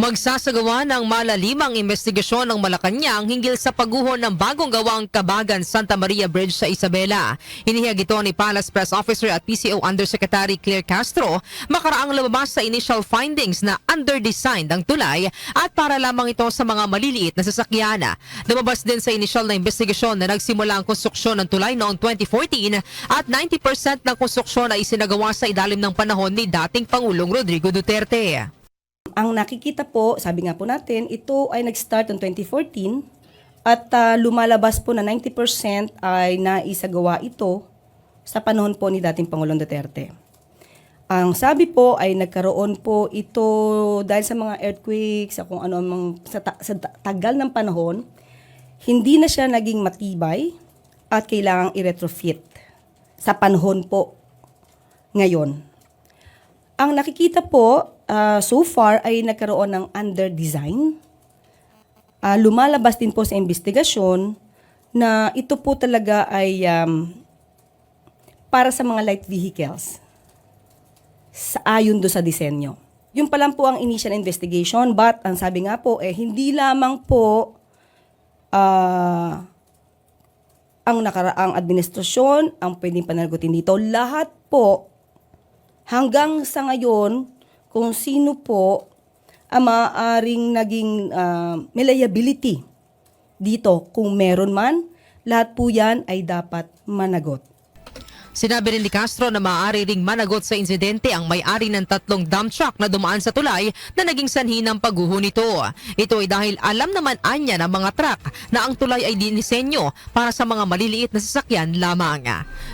Magsasagawa ng malalimang investigasyon ng Malacanang hinggil sa pagguho ng bagong gawang Kabagan Santa Maria Bridge sa Isabela. Inihag ito ni Palace Press Officer at PCO Undersecretary Claire Castro makaraang lumabas sa initial findings na underdesigned ang tulay at para lamang ito sa mga maliliit na sasakyan. Lumabas din sa initial na investigasyon na nagsimula ang konstruksyon ng tulay noong 2014 at 90% ng konstruksyon ay isinagawa sa ilalim ng panahon ni dating Pangulong Rodrigo Duterte. Ang nakikita po, sabi nga po natin, ito ay nag-start noong 2014 at ah, lumalabas po na 90% ay naisagawa ito sa panahon po ni dating Pangulong Duterte. Ang sabi po ay nagkaroon po ito dahil sa mga earthquakes, sa kung ano mang sa, ta- sa ta- tagal ng panahon, hindi na siya naging matibay at kailangang i-retrofit sa panahon po ngayon. Ang nakikita po ah, so far ay nagkaroon ng under-design. Ah, lumalabas din po sa investigasyon na ito po talaga ay um, para sa mga light vehicles. Sa ayon do sa disenyo. Yun pa lang po ang initial investigation but ang sabi nga po eh hindi lamang po ah, ang nakaraang administrasyon ang pwedeng pananagutin dito. Lahat po hanggang sa ngayon, kung sino po ang maaaring naging may liability dito, kung meron man, lahat po yan ay dapat managot. Sinabi rin ni Castro na maaari ring managot sa insidente ang may-ari ng tatlong dump truck na dumaan sa tulay na naging sanhi ng pagguho nito. Ito ay dahil alam naman anya ng mga truck na ang tulay ay dinisenyo para sa mga maliliit na sasakyan lamang.